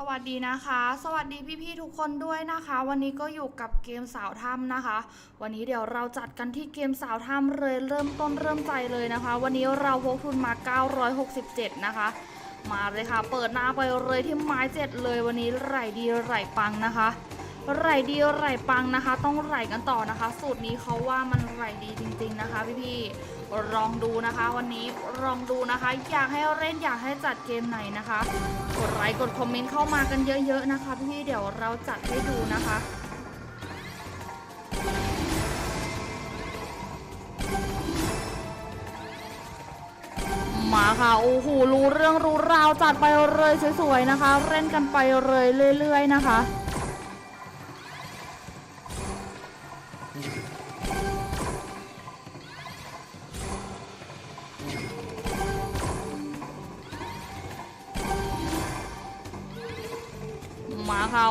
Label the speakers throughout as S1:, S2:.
S1: สวัสดีนะคะ สวัสดีพี่ๆทุกคนด้วยนะคะ วันนี้ก็อยู่กับเกมสาวถ้ำนะคะ วันนี้เดี๋ยวเราจัดกันที่เกมสาวถ้ำเลยเริ่มต้นเริ่มใจเลยนะคะ วันนี้เราพกทุนมา 967 นะคะ มาเลยค่ะ เปิดหน้าไปเลยที่ไม้เจ็ดเลยวันนี้ไหลดีไหลปังนะคะ ไหลดีไหลปังนะคะ ต้องไหลกันต่อนะคะ สูตรนี้เขาว่ามันไหลดีจริง ๆ นะคะพี่ๆลองดูนะคะ วันนี้ลองดูนะคะ อยากให้เล่นอยากให้จัดเกมไหนนะคะ กดไลค์กดคอมเมนต์เข้ามากันเยอะ ๆนะคะ พี่ๆเดี๋ยวเราจัดให้ดูนะคะมาค่ะโอ้โหรู้เรื่องรู้ราวจัดไปเลยสวยๆนะคะ เล่นกันไปเลยเรื่อยๆนะคะ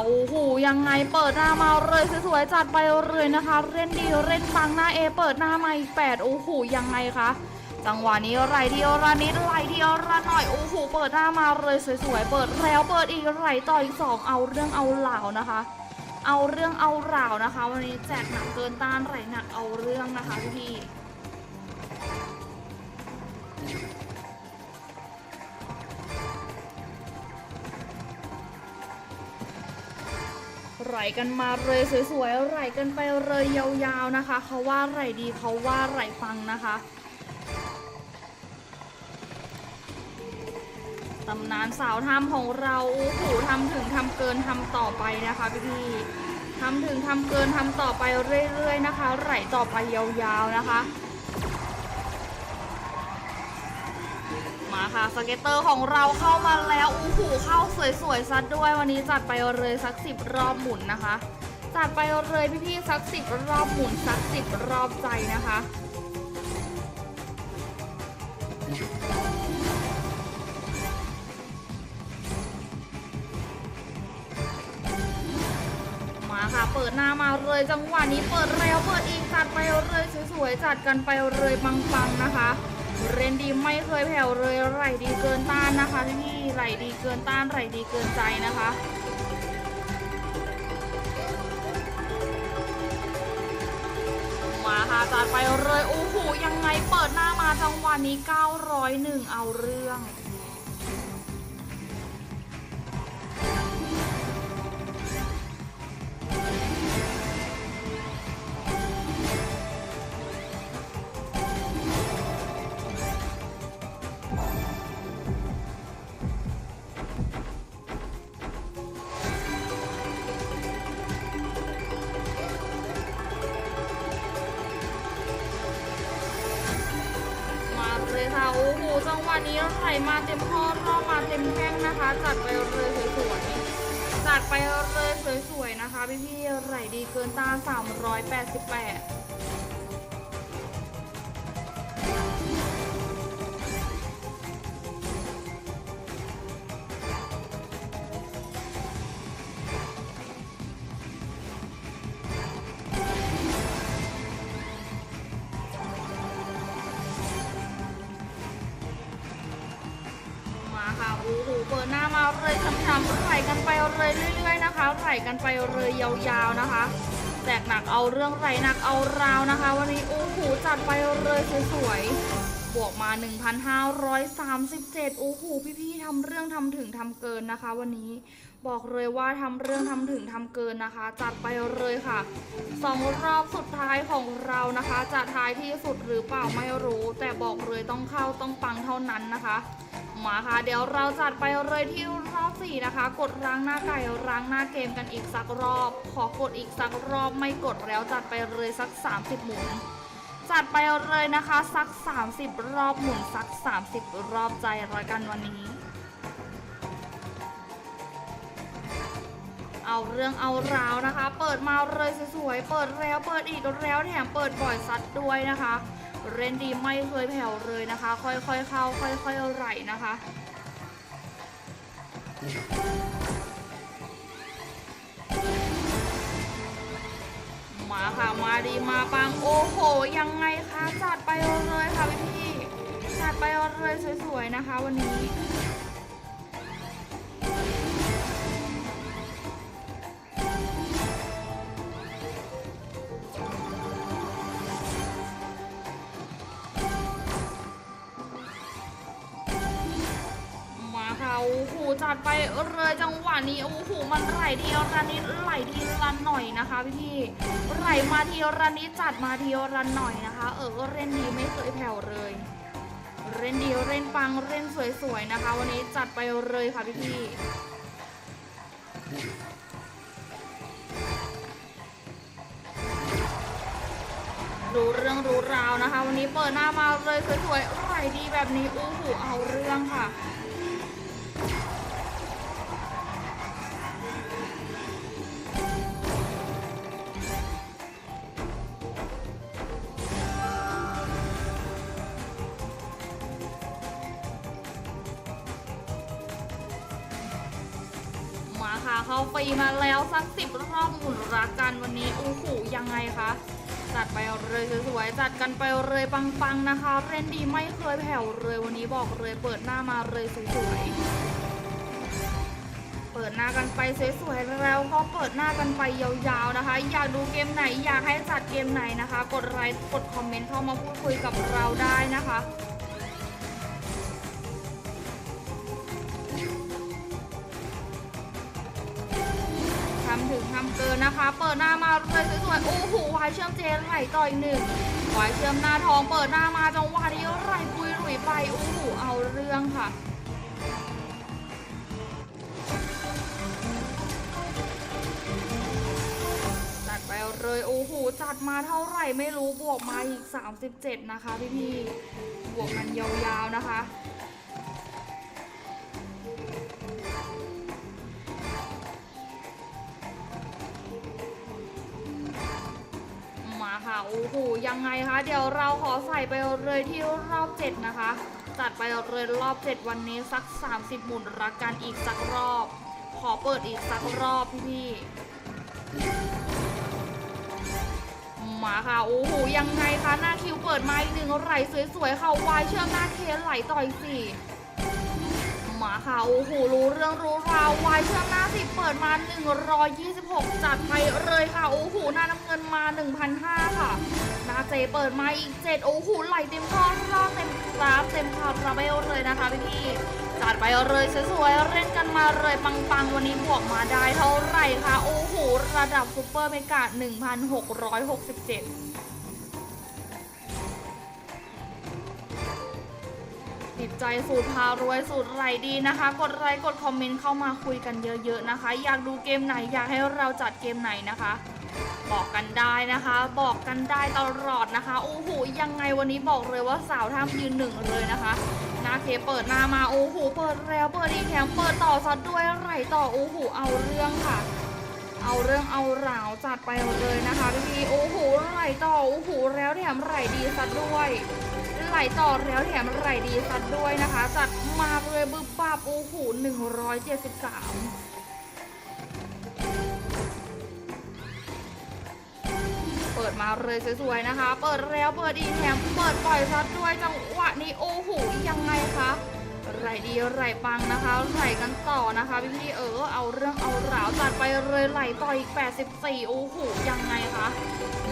S1: โอ้โหยังไงเปิดหน้ามาเลยสวยๆจัดไปเลยนะคะ เล่นดีเล่นปังหน้าเอเปิดหน้ามาอีกแปดโอ้โหยังไงคะจังหวะนี้ไหลเดียวระนิดไหลเดียวระหน่อยโอ้โหเปิดหน้ามาเลยสวยๆเปิดแล้วเปิดอีกไหลต่ออีกสองเอาเรื่องเอาเหล่านะคะ เอาเรื่องเอาเหล่านะคะ วันนี้แจกหนักเกินต้านไหลหนักเอาเรื่องนะคะพี่ ไหลกันมาเลยสวยๆไหลกันไปเลยยาวๆนะคะเขาว่าไหลดีเขาว่าไหลฟังนะคะตำนานสาวทำของเราโอ้โหทำถึงทำเกินทำต่อไปนะคะพี่ๆทำถึงทำเกินทำต่อไปเรื่อยๆนะคะ ไหลต่อไปยาวๆนะคะ ค่ะสเก็ตเตอร์ของเราเข้ามาแล้วอู้หูเข้าสวยๆซัดด้วยวันนี้จัดไปเลยสักสิบรอบหมุนนะคะ จัดไปเลยพี่ๆสักสิบรอบหมุนสักสิบรอบใจนะคะมาค่ะเปิดหน้ามาเลยจังหวะนี้เปิดแล้วเปิดอีกจัดไปเลยสวยๆจัดกันไปเลยปังๆนะคะ เรนดีไม่เคยแผ่วเลยไหลดีเกินต้านนะคะพี่ไหลดีเกินต้านไหลดีเกินใจนะคะมาค่ะจัดไปเลยโอ้โหยังไงเปิดหน้ามาจังหวะนี้ 901 เอาเรื่อง เลยค่ะ โอ้โห จังหวะนี้ไหลมาเต็มข้อรอบมาเต็มแข้งนะคะ จัดไปเลยสวยๆ จัดไปเลยสวยๆ นะคะ พี่ๆ ไหลดีเกินต้า388 30ไถ่กันไปเลยเรื่อย ๆ นะคะไถ่กันไปเลยยาวๆนะคะแจกหนักเอาเรื่องไรหนักเอาราวนะคะ วันนี้โอ้โหจัดไปเลยสวยๆบวกมา 1,537โอ้โหพี่ๆทำเรื่องทำถึงทำเกินนะคะ วันนี้บอกเลยว่าทำเรื่องทำถึงทำเกินนะคะ จัดไปเลยค่ะสองรอบสุดท้ายของเรานะคะจะท้ายที่สุดหรือเปล่าไม่รู้ แต่บอกเลยต้องเข้าต้องปังเท่านั้นนะคะ มาค่ะ เดี๋ยวเราจัดไปเลยที่รอบสี่นะคะ กดล้งหน้าไก่ล้งหน้าเกมกันอีกสักรอบ ขอกดอีกสักรอบไม่กดแล้วจัดไปเลยสัก 30 หมุน จัดไปเลยนะคะ สัก 30 รอบหมุนสัก 30 รอบใจรายกันวันนี้ เอาเรื่องเอาราวนะคะ เปิดมาเลยสวยๆเปิดแล้วเปิดอีกแล้วแถมเปิดบ่อยซัดด้วยนะคะ เรนดีไม่เคยแผ่วเลยนะคะ ค่อยๆเข้า ค่อยๆไหลนะคะ มาค่ะมาดีมาปังโอ้โห ยังไงคะจัดไปเลยค่ะพี่พี่จัดไปเลยสวยๆนะคะวันนี้ เลยจังหวะนี้โอ้โหมันไหลทีละนิดไหลทีละหน่อยนะคะพี่พี่ไหลมาทีละนิดจัดมาทีละหน่อยนะคะ เออเล่นดีไม่เคยแผ่วเลย เล่นดีเล่นปังเล่นสวยๆนะคะ วันนี้จัดไปเลยค่ะพี่พี่รู้เรื่องรู้ราวนะคะ วันนี้เปิดหน้ามาเลยสวยๆไหลดีแบบนี้โอ้โหเอาเรื่องค่ะาค่ะเข้าฟรีมาแล้วสักสิบรอบหมุนรักกันวันนี้โอ้โหยังไงคะจัดไปเลยสวยๆจัดกันไปเลยปังๆนะคะ เล่นดีไม่เคยแผ่วเลยวันนี้บอกเลยเปิดหน้ามาเลยสวยๆเปิดหน้ากันไปสวยๆแล้วก็เปิดหน้ากันไปยาวๆนะคะ อยากดูเกมไหนอยากให้จัดเกมไหนนะคะ กดไลค์กดคอมเมนต์เข้ามาพูดคุยกับเราได้นะคะำถึงทำเกินนะคะ เปิดหน้ามาเลยสวยๆโอ้โหวายเชื่อมเจนไหลต่อยหนึ่งวายเชื่อมหน้าทองเปิดหน้ามาจังหวะนี้ไหลปุยหลุยไปโอ้โหเอาเรื่องค่ะจัดไปเลยโอ้โหจัดมาเท่าไหร่ไม่รู้บวกมาอีก 37 นะคะพี่พี่บวกมันยาวๆนะคะ ค่ะโอ้โหยังไงคะ เดี๋ยวเราขอใส่ไปเลยที่รอบ 7 นะคะ จัดไปเลยรอบ 7 วันนี้สัก 30 หมุนรักกันอีกสักรอบ ขอเปิดอีกสักรอบพี่ๆมาค่ะโอ้โหยังไงคะหน้าคิวเปิดมาอีกหนึ่งไหลสวยๆค่ะวายเชื่อมหน้าเคสไหลต่อยสี่ ค่ะโอ้โหรู้เรื่องรู้ราววายเชื่อมหน้าสิเปิดมา 126 จัดไปเลยค่ะโอ้โหหน้าน้ำเงินมา 1,500 ค่ะหน้าเจเปิดมาอีก 7 โอ้โหไหลเต็มข้อรอบเต็มกราฟเต็มคาราเบลเลยนะคะพี่พี่ๆจัดไปเลยสวยๆเล่นกันมาเลยปังๆ วันนี้บวกมาได้เท่าไหร่คะโอ้โหระดับซูเปอร์เมกา 1,667 ใจสูตรพารวยสูตรไรดีนะคะ กดไลค์กดคอมเมนต์เข้ามาคุยกันเยอะๆนะคะ อยากดูเกมไหนอยากให้เราจัดเกมไหนนะคะ บอกกันได้นะคะ บอกกันได้ตลอดนะคะโอ้โหยังไงวันนี้บอกเลยว่าสาวท่ามยืนหนึ่งเลยนะคะนาเคเปิดหน้ามาโอ้โหเปิดแล้วเปิดอีกแถมเปิดต่อซัดด้วยไหลต่อโอ้โหเอาเรื่องค่ะ เอาเรื่องเอาราวจัดไปเลยนะคะพี่โอ้โหไหลต่อโอ้โหแล้วแถมไหลดีซัดด้วยไหลต่อแล้วแถมไหลดีซัดด้วยนะคะ จัดมาเลยบึบบับโอ้โห173เปิดมาเลยสวยๆนะคะ เปิดแล้วเปิดอีกแถมเปิดปล่อยซัดด้วยจังหวะนี้โอ้โหยังไงคะ ไรดีไรปังนะคะไหลกันต่อนะคะพี่พี่เออเอาเรื่องเอาราวจัดไปเลยไหลต่ออีก 84 โอ้โหยังไงคะ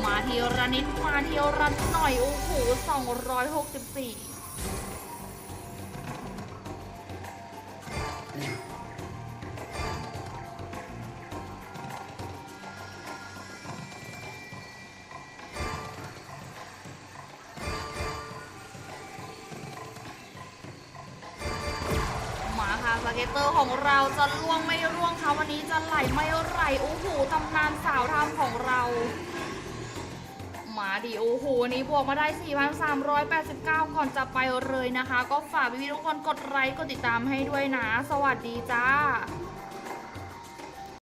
S1: มาเทีละนิดมาเทีละหน่อยโอ้โห264 เตอร์ของเราจะล่วงไม่ร่วงคะวันนี้จะไหลไม่ไหลโอ้โหตำนานสาวทำของเรามาดิโอ้โหนนี้บวกมาได้ 4,389 ก่อนจะไปเลยนะคะ ก็ฝากพี่ๆทุกคนกดไลค์กดติดตามให้ด้วยนะ สวัสดีจ้า